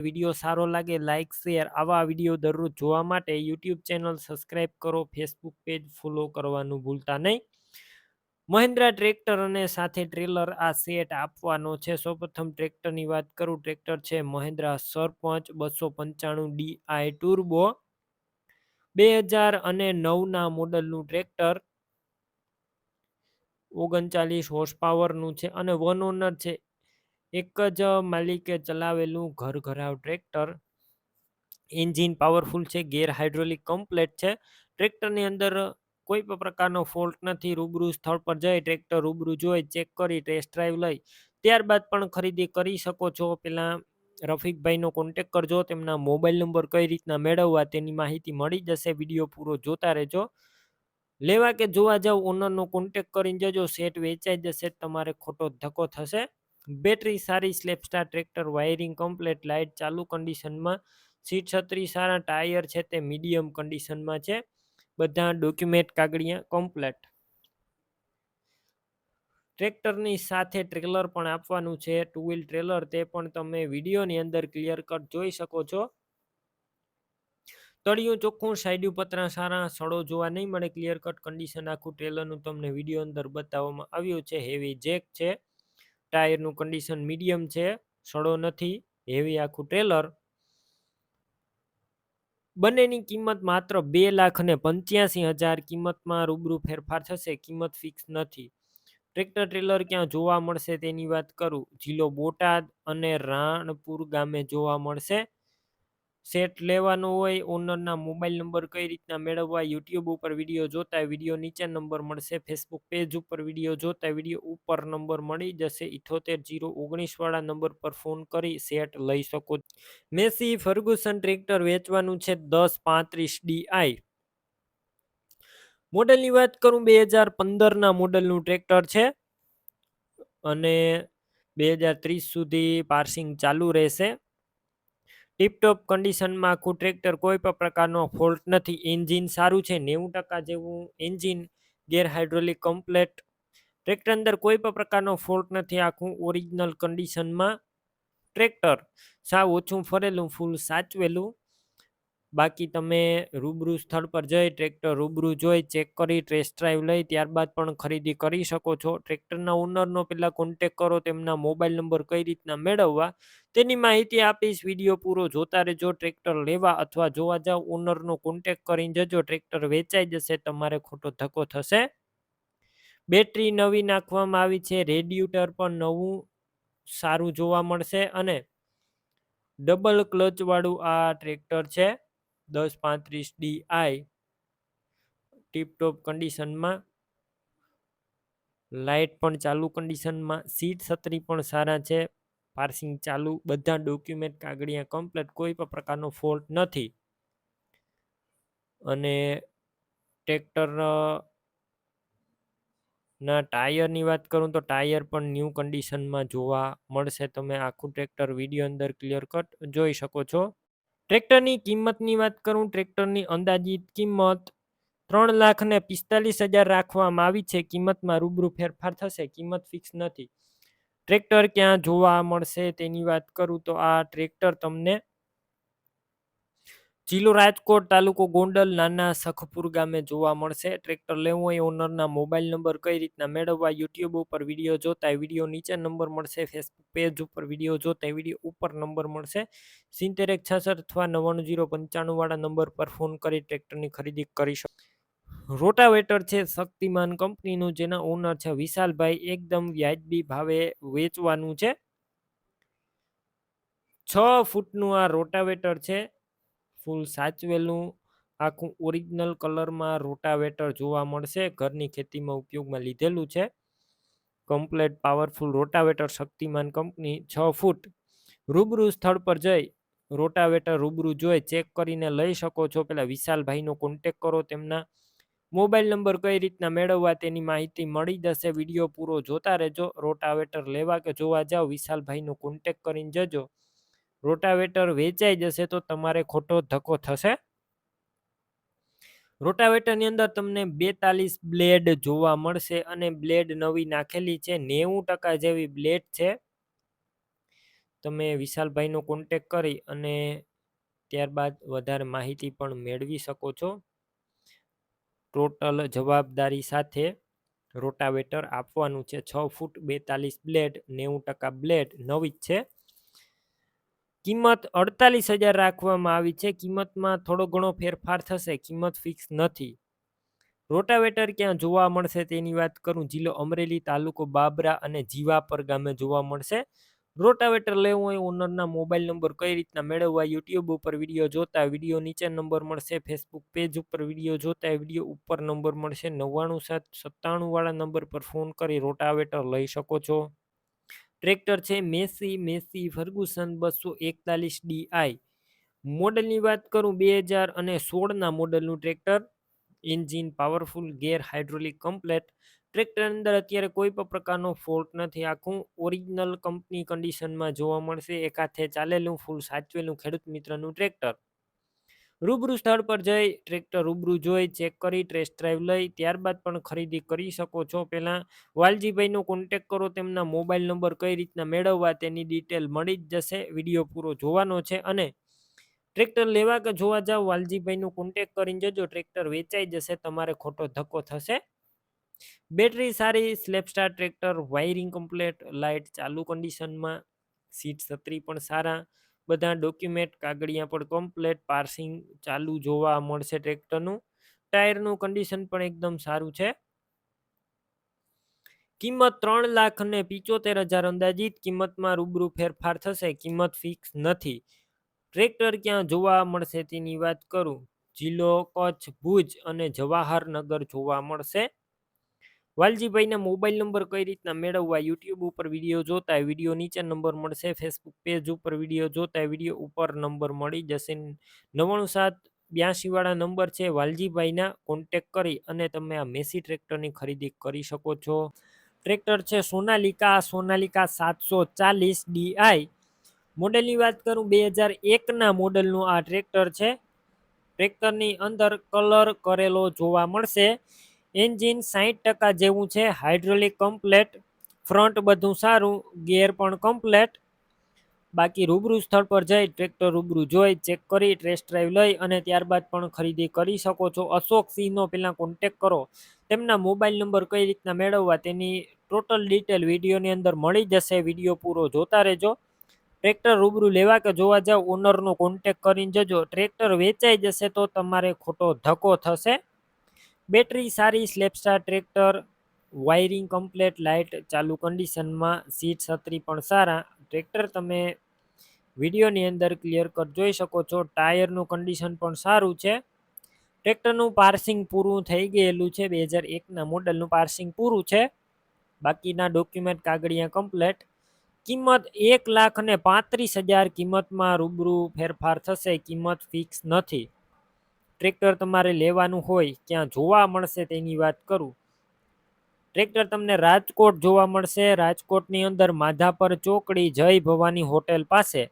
Video સારો લાગે like share આવા વીડિયો દરરોજ જોવા માટે યુટ્યુબ ચેનલ સબસ્ક્રાઈબ કરો ફેસબુક પેજ ફોલો કરવાનું ભૂલતા નહીં. મહિન્દ્રા ટ્રેક્ટર અને સાથે ટ્રેલર આ સેટ આપવાનો છે. સૌપ્રથમ ટ્રેક્ટરની વાત કરું, ટ્રેક્ટર છે મહિન્દ્રા સરપંચ બસો પંચાણું ડીઆઈ ટુર્બો. બે હજાર અને નવના મોડલનું ટ્રેક્ટર ઓગણચાલીસ હોર્સ પાવરનું છે અને વન ઓનર છે એક જ માલિકે ચલાવેલું ઘર ઘરાવ ટ્રેક્ટર. એન્જિન પાવરફુલ છે, ગેર હાઇડ્રોલિક કમ્પ્લેટ છે. ટ્રેક્ટરની અંદર કોઈ પણ પ્રકારનો ફોલ્ટ નથી, રૂબરૂ સ્થળ પર જઈ ટ્રેક્ટર રૂબરૂ જોઈ, ચેક કરી, ટેસ્ટ ડ્રાઈવ લઈ. ત્યારબાદ પણ ખરીદી કરી શકો છો. પેલા રફીકભાઈનો કોન્ટેક કરજો, તેમના મોબાઈલ નંબર કઈ રીતના મેળવવા તેની માહિતી મળી જશે. વીડિયો પૂરો જોતા રહેજો. લેવા કે જોવા જાવ ઓનરનો કોન્ટેક કરીને જજો. સેટ વેચાઈ જશે, તમારે ખોટો ધક્કો થશે. બેટરી સારી self starter tractor, wiring complete, light ચાલુ કન્ડિશનમાં, સીટ છત્રી સારા ટાયર છે તે મીડિયમ કન્ડિશનમાં છે. બધા ડોક્યુમેન્ટ કાગળિયા કમ્પ્લેટ. ટ્રેક્ટરની સાથે ટ્રેલર પણ આપવાનું છે, ટુ વ્હીલ ટ્રેલર તે પણ તમે વિડીયોની અંદર ક્લિયર કટ જોઈ શકો છો. તળિયું ચોખ્ખું સાઈડ પતરા સારા, સડો જોવા નહીં મળે, ક્લિયર કટ કન્ડિશન આખું ટ્રેલરનું તમને વીડિયો અંદર બતાવવામાં આવ્યું છે, હેવી જેક છે. ટાયરનું કન્ડિશન મીડિયમ છે, સડો નથી, હેવી આખું ટ્રેલર બંનેની કિંમત માત્ર બે લાખ અને પંચ્યાસી હજાર કિંમતમાં રૂબરૂ ફેરફાર થશે, કિંમત ફિક્સ નથી. ટ્રેક્ટર ટ્રેલર ક્યાં જોવા મળશે તેની વાત કરું, જિલ્લો બોટાદ અને રાણપુર ગામે જોવા મળશે. સેટ લેવાનો હોય, ઓનરના મોબાઈલ નંબર કઈ રીતના મેળવવા, યુટ્યુબ ઉપર વીડિયો જોતા વીડિયો નીચે નંબર મળશે, ફેસબુક પેજ ઉપર વીડિયો જોતા વીડિયો ઉપર નંબર મળી જશે ઇઠોતેર જીરો ઓગણીસવાળા નંબર પર ફોન કરી સેટ લઈ શકો મેસી ફર્ગુસન ટ્રેક્ટર વેચવાનું છે દસ પાંત્રીસ ડીઆઈ મોડલની વાત કરું, બે હજાર પંદરના મોડલનું ટ્રેક્ટર છે અને બે હજાર ત્રીસ સુધી પાર્સિંગ ચાલુ રહેશે. ટીપટોપ કન્ડિશનમાં આખું ટ્રેક્ટર કોઈ પણ પ્રકારનો ફોલ્ટ નથી. એન્જિન સારું છે, નેવું ટકા જેવું engine gear hydraulic complete tractor અંદર કોઈ પણ પ્રકારનો ફોલ્ટ નથી, આખું ઓરિજિનલ કન્ડિશનમાં ટ્રેક્ટર સાવ ઓછું ફરેલું ફૂલ સાચવેલું. બાકી તમે રૂબરૂ સ્થળ પર જઈ, ટ્રેક્ટર રૂબરૂ જોઈ, ચેક કરી, ટેસ્ટ ડ્રાઈવ લઈ, ત્યારબાદ પણ ખરીદી કરી શકો છો. ટ્રેક્ટરના ઓનરનો પહેલાં કોન્ટેક કરો, તેમના મોબાઈલ નંબર કઈ રીતના મેળવવા, તેની માહિતી આપીશ. વીડિયો પૂરો જોતા રહેજો, ટ્રેક્ટર લેવા અથવા જોવા જાવ ઓનરનો કોન્ટેક કરીને જજો, ટ્રેક્ટર વેચાઈ જશે, તમારે ખોટો ધક્કો થશે. બેટરી નવી નાખવામાં આવી છે રેડિયુટર પણ નવું સારું જોવા મળશે અને ડબલ ક્લચવાળું આ ટ્રેક્ટર છે. દસ, પાંત્રીસ ડી આઈ ટીપટોપ કન્ડિશનમાં લાઇટ પણ ચાલુ કન્ડિશનમાં સીટ છત્રી પણ સારા છે, પાર્સિંગ ચાલુ, બધા ડોક્યુમેન્ટ કાગળિયા કમ્પ્લીટ, કોઈ પણ પ્રકારનો ફોલ્ટ નથી. અને ટ્રેક્ટર ના ટાયરની વાત કરું તો ટાયર પણ ન્યૂ કન્ડિશનમાં જોવા મળશે. તમે આખું ટ્રેક્ટર વીડિયો અંદર ક્લિયર કટ જોઈ શકો છો. ટ્રેક્ટરની કિંમતની વાત કરું, ટ્રેક્ટરની અંદાજિત કિંમત ત્રણ લાખ ને પિસ્તાલીસ હજાર રાખવામાં આવી છે. કિંમતમાં રૂબરૂ ફેરફાર થશે, કિંમત ફિક્સ નથી. ટ્રેક્ટર ક્યાં જોવા મળશે તેની વાત કરું તો આ ટ્રેક્ટર તમને જિલ્લો રાજકોટ તાલુકો ગોંડલ નાના સખપુર ગામે જોવા મળશે. ટ્રેક્ટર લેવું હોય ઓનરના મોબાઈલ નંબર કઈ રીતના મેળવવા યુટ્યુબ ઉપર વીડિયો જોતા વીડિયો નીચે નંબર મળશે. ફેસબુક પેજ ઉપર વીડિયો જોતા વીડિયો ઉપર નંબર મળશે. સિત્તેર એક અથવા નવ્વાણું જીરો પંચાણુંવાળા નંબર પર ફોન કરી ટ્રેક્ટરની ખરીદી કરી શકો. રોટાવેટર છે શક્તિમાન કંપનીનું, જેના ઓનર છે વિશાલભાઈ. એકદમ વ્યાજબી ભાવે વેચવાનું છે. છ ફૂટનું આ રોટાવેટર છે. ફૂલ સાચવેલું આખું ઓરિજિનલ કલરમાં રોટાવેટર જોવા મળશે. ઘરની ખેતીમાં ઉપયોગમાં લીધેલું છે. Complete powerful rotavator Shaktiman company છ ફૂટ. રૂબરૂ સ્થળ પર જઈ રોટાવેટર રૂબરૂ જોઈ ચેક કરીને લઈ શકો છો. પેલા વિશાલભાઈનો કોન્ટેક કરો તેમના. મોબાઈલ નંબર કઈ રીતના મેળવવા તેની માહિતી મળી જશે. વીડિયો પૂરો જોતા રહેજો. રોટાવેટર લેવા કે જોવા જાઓ વિશાલભાઈનો કોન્ટેક કરીને જજો. રોટાવેટર વેચાઈ જશે તો તમારે ખોટો ધક્કો થશે? રોટાવેટરની અંદર તમને બેતાલીસ બ્લેડ જોવા મળશે અને બ્લેડ નવી નાખેલી છે. નેવું ટકા જેવી બ્લેડ છે. તમે વિશાલભાઈનો કોન્ટેક કરી અને ત્યારબાદ વધારે માહિતી પણ મેળવી શકો છો. ટોટલ જવાબદારી સાથે રોટાવેટર આપવાનું છે. છ ફૂટ બેતાલીસ બ્લેડ, નેવું ટકા બ્લેડ નવી જ છે. કિંમત અડતાલીસ હજાર રાખવામાં આવી છે. કિંમતમાં થોડો ઘણો ફેરફાર થશે. કિંમત ફિક્સ નથી. રોટાવેટર ક્યાં જોવા મળશે તેની વાત કરું. જિલ્લો અમરેલી તાલુકો બાબરા અને જીવાપર ગામે જોવા મળશે. રોટાવેટર લેવું હોય ઓનરના મોબાઈલ નંબર કઈ રીતના મેળવવા, યુટ્યુબ ઉપર વીડિયો જોતા, વીડિયો નીચે નંબર મળશે, ફેસબુક પેજ ઉપર વીડિયો જોતા, વીડિયો ઉપર નંબર મળશે. નવ્વાણું સાત સત્તાણું વાળા નંબર પર ફોન કરી રોટાવેટર લઈ શકો છો. ટ્રેક્ટર છે મેસી મેસી ફર્ગુસન બસો એકતાલીસ ડીઆઈ. મોડલની વાત કરું બે હજાર અને સોળના મોડલનું tractor. Engine powerful, gear hydraulic, complete. Tractor અંદર અત્યારે કોઈ પણ પ્રકારનો ફોલ્ટ નથી. આખું ઓરિજિનલ કંપની કન્ડિશનમાં જોવા મળશે. એકાથે ચાલેલું, ફૂલ સાચવેલું ખેડૂત મિત્રનું ટ્રેક્ટર. રૂબરૂ સ્થળ પર જઈ ટ્રેક્ટર રૂબરૂ જોઈ, ચેક કરી ટેસ્ટ ડ્રાઈવ લઈ, ત્યારબાદ પણ ખરીદી કરી શકો છો. પહેલાં વાલજીભાઈનો કોન્ટેક કરો, તેમના મોબાઈલ નંબર કઈ રીતના મેળવવા તેની ડિટેલ મળી જ જશે. વીડિયો પૂરો જોવાનો છે અને ટ્રેક્ટર લેવા કે જોવા જાવ, વાલજીભાઈનો કોન્ટેક કરીને જજો, ટ્રેક્ટર વેચાઈ જશે, તમારે ખોટો ધક્કો થશે. બેટરી સારી self starter tractor wiring complete light ચાલુ કન્ડિશનમાં સીટ છત્રી પણ સારા. બધા ડોક્યુમેન્ટ, કાગળિયા પણ કમ્પ્લેટ પાર્સિંગ ચાલુ જોવા મળશે ટ્રેક્ટરનું. ટાયરનું કન્ડિશન પણ એકદમ સારું છે. કિંમત ત્રણ લાખ અને પિચોતેર હજાર અંદાજિત, કિંમતમાં રૂબરૂ ફેરફાર થશે, કિંમત ફિક્સ નથી. ટ્રેક્ટર ક્યાં જોવા મળશે તેની વાત કરું. જિલ્લો કચ્છ, ભુજ અને જવાહરનગર જોવા મળશે. વાલજીભાઈના મોબાઈલ નંબર કઈ રીતના મેળવવા? યુટ્યુબ ઉપર વીડિયો જોતા વીડિયો નીચે નંબર મળશે, ફેસબુક પેજ ઉપર વીડિયો જોતા વીડિયો ઉપર નંબર મળી જશે. નવ્વાણું સાત બ્યાસી વાળા નંબર છે, વાલજીભાઈના કોન્ટેક કરી અને તમે આ મેસી ટ્રેક્ટરની ખરીદી કરી શકો છો. ટ્રેક્ટર છે સોનાલિકા સોનાલિકા સાતસો ચાલીસ ડીઆઈ મોડેલની વાત કરું, બે હજાર એકના મોડેલનું આ ટ્રેક્ટર છે. ટ્રેક્ટરની અંદર કલર કરેલો જોવા મળશે. એન્જિન સાહીઠ ટકા જેવું છે, હાઇડ્રોલિક કમ્પ્લેટ, ફ્રન્ટ બધું સારું ગેર પણ કમ્પ્લેટ. બાકી રૂબરૂ સ્થળ પર જઈ, ટ્રેક્ટર રૂબરૂ જોઈ, ચેક કરી, ટેસ્ટ ડ્રાઈવ લઈ અને ત્યારબાદ પણ ખરીદી કરી શકો છો. અશોક સિંહનો પહેલાં કોન્ટેક કરો. તેમના મોબાઈલ નંબર કઈ રીતના મેળવવા તેની ટોટલ ડિટેલ વિડીયોની અંદર મળી જશે. વીડિયો પૂરો જોતા રહેજો. ટ્રેક્ટર રૂબરૂ લેવા કે જોવા જાવ ઓનરનો કોન્ટેક કરીને જજો. ટ્રેક્ટર વેચાઈ જશે તો તમારે ખોટો ધક્કો થશે. બેટરી સારી, self starter tractor, wiring complete, light ચાલુ કન્ડિશનમાં, સીટ છત્રી પણ સારા. ટ્રેક્ટર તમે વિડીયોની અંદર ક્લિયર કટ જોઈ શકો છો. ટાયરનું કન્ડિશન પણ સારું છે. ટ્રેક્ટરનું પાર્સિંગ પૂરું થઈ ગયેલું છે. બે હજાર એકના મોડલનું પાર્સિંગ પૂરું છે. બાકીના ડોક્યુમેન્ટ કાગળિયા કમ્પ્લેટ. કિંમત એક લાખ અને પાંત્રીસ હજાર કિંમતમાં રૂબરૂ ફેરફાર થશે. કિંમત ફિક્સ નથી. ટ્રેક્ટર તમારે લેવાનું હોય, ક્યાં જોવા મળશે તેની વાત કરું. ટ્રેક્ટર તમને રાજકોટ જોવા મળશે. રાજકોટની અંદર માધાપર ચોકડી, જય ભવાની હોટેલ પાસે.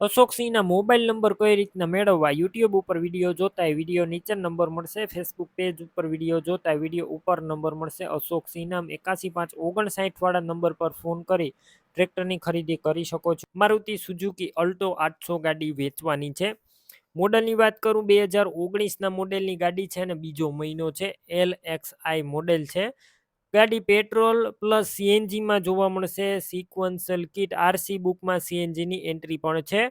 અશોકસિંહના મોબાઈલ નંબર કઈ રીતના મેળવવા? યુટ્યુબ ઉપર વીડિયો જોતા વીડિયો નીચે નંબર મળશે. ફેસબુક પેજ ઉપર વીડિયો જોતા વીડિયો ઉપર નંબર મળશે. અશોકસિંહ નામ એકાસી પાંચ ઓગણસાઠવાળા નંબર પર ફોન કરી ટ્રેક્ટરની ખરીદી કરી શકો છો. મારુતિ સુઝુકી અલ્ટો આઠસો ગાડી વેચવાની છે. મોડલની વાત કરું, બે હજાર ઓગણીસના મોડેલની ગાડી છે અને બીજો મહિનો છે, એલ એક્સ આઈ મોડેલ છે. ગાડી પેટ્રોલ પ્લસ સીએનજીમાં જોવા મળશે, સિક્વન્સલ કિટ, આરસી બુકમાં સીએનજીની એન્ટ્રી પણ છે.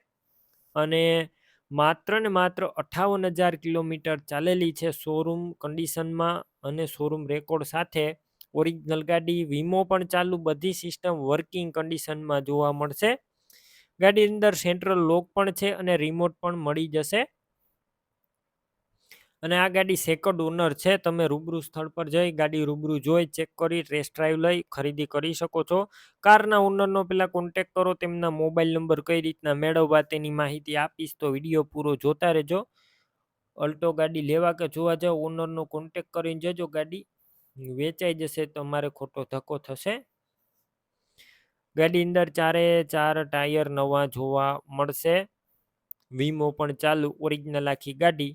અને માત્ર ને માત્ર અઠાવન હજાર કિલોમીટર ચાલેલી છે શોરૂમ કન્ડિશનમાં અને શોરૂમ રેકોર્ડ સાથે. ઓરિજિનલ ગાડી, વીમો પણ ચાલુ, બધી સિસ્ટમ વર્કિંગ કન્ડિશનમાં જોવા મળશે. ગાડી અંદર સેન્ટ્રલ લોક પણ છે અને રિમોટ પણ મળી જશે. અને આ ગાડી સેકન્ડ ઓનર છે, તમે રૂબરૂ સ્થળ પર જઈ ગાડી રૂબરૂ જોઈ ચેક કરી ટેસ્ટ ડ્રાઈવ લઈ, ખરીદી કરી શકો છો. કારના ઓનરનો પહેલાં કોન્ટેક કરો, તેમના મોબાઈલ નંબર કઈ રીતના મેળવવા તેની માહિતી આપીશ, તો વીડિયો પૂરો જોતા રહેજો. અલ્ટો ગાડી લેવા કે જોવા જાઓ ઓનરનો કોન્ટેક કરીને જજો, ગાડી વેચાઈ જશે, તમારે ખોટો ધક્કો થશે. ગાડી અંદર ચારે ચાર ટાયર નવા જોવા મળશે. વીમો પણ ચાલુ ઓરિજિનલ આખી ગાડી.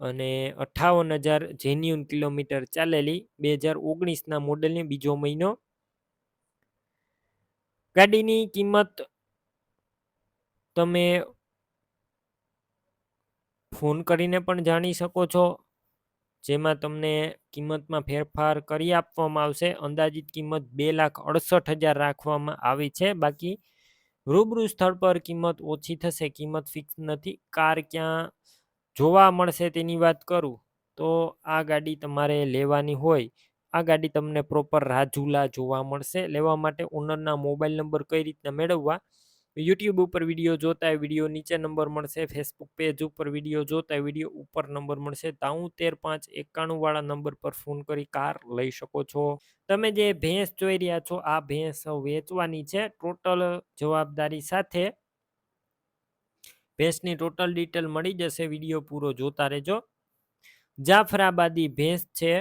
અને અઠાવન હજાર જેન્યુન કિલોમીટર ચાલેલી, બે હજાર ઓગણીસના મોડલની બીજો મહિનો. ગાડીની કિંમત તમે ફોન કરીને પણ જાણી શકો છો. જેમાં તમને કિંમતમાં ફેરફાર કરી આપવામાં આવશે. અંદાજિત કિંમત બે લાખ અડસઠ હજાર રાખવામાં આવી છે. બાકી રૂબરૂ સ્થળ પર કિંમત ઓછી થશે, કિંમત ફિક્સ નથી. કાર ક્યાં જોવા મળશે તેની વાત કરું તો આ ગાડી તમારે લેવાની હોય. આ ગાડી તમને પ્રોપર રાજુલા જોવા મળશે. લેવા માટે ઓનરના મોબાઈલ નંબર કઈ રીતના મેળવવા યુટ્યુબ ઉપર વીડિયો જોતા વીડિયો નીચે નંબર મળશે. ફેસબુક પેજ ઉપર વીડિયો જોતા વીડિયો ઉપર નંબર મળશે. તાઉતેર પાંચ એકાણુંવાળા નંબર પર ફોન કરી કાર લઈ શકો છો. તમે જે ભેંસ જોઈ રહ્યા છો, આ ભેંસ વેચવાની છે. ટોટલ જવાબદારી સાથે ભેંસની ટોટલ ડિટેલ મળી જશે. વીડિયો પૂરો જોતા રહેજો. જાફરાબાદી ભેંસ છે.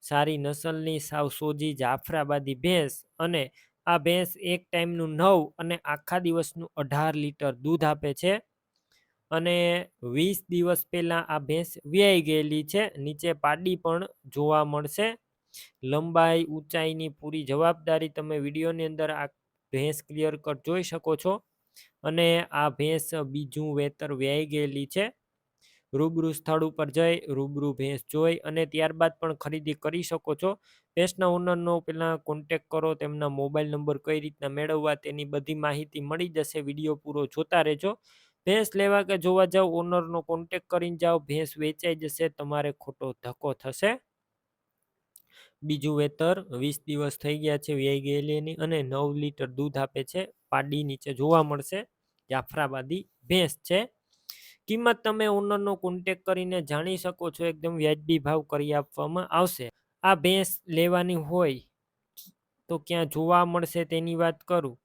સારી નસલની સાવ સોજી જાફરાબાદી ભેંસ અને આ ભેંસ એક ટાઈમનું નવ અને આખા દિવસનું અઢાર લીટર દૂધ આપે છે. અને વીસ દિવસ પહેલાં આ ભેંસ વ્યાઈ ગયેલી છે. નીચે પાડી પણ જોવા મળશે. લંબાઈ, ઊંચાઈની પૂરી જવાબદારી તમે વિડીયોની અંદર આ ભેંસ ક્લિયર કટ જોઈ શકો છો. અને આ ભેંસ બીજું વેતર વ્યાઈ ગયેલી છે. રૂબરૂ સ્થળ ઉપર જઈ, રૂબરૂ ભેંસ જોઈ અને ત્યારબાદ પણ ખરીદી કરી શકો છો. ભેંસના ઓનરનો પહેલાં કોન્ટેક કરો, તેમના મોબાઈલ નંબર કઈ રીતના મેળવવા તેની બધી માહિતી મળી જશે. વીડિયો પૂરો જોતા રહેજો. ભેંસ લેવા કે જોવા જાઓ ઓનરનો કોન્ટેક કરીને જાઓ. ભેંસ વેચાઈ જશે, તમારે ખોટો ધક્કો થશે. બીજું વેતર, વીસ દિવસ થઈ ગયા છે, વ્યાઈ ગયેલીની અને નવ લીટર દૂધ આપે છે. પાડી નીચે જોવા મળશે. જાફરાબાદી ભેંસ છે. કિંમત તમે ઓનરનો કોન્ટેક કરીને જાણી શકો છો, એકદમ વ્યાજબી ભાવ કરી આપવામાં આવશે. આ ભેંસ લેવાની હોય તો ક્યાં જોવા મળશે તેની વાત કરું.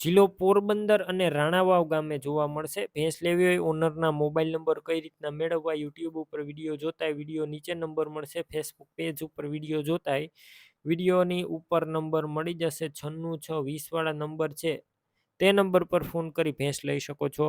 જિલ્લો પોરબંદર અને રાણાવાવ ગામે જોવા મળશે. ભેંસ લેવી હોય ઓનરના મોબાઈલ નંબર કઈ રીતના મેળવવા યુટ્યુબ ઉપર વીડિયો જોતાય વીડિયો નીચે નંબર મળશે ફેસબુક પેજ ઉપર વીડિયો જોતાય વિડીયોની ઉપર નંબર મળી જશે, છન્નું છ વીસવાળા નંબર છે, તે નંબર પર ફોન કરી ભેંસ લઈ શકો છો.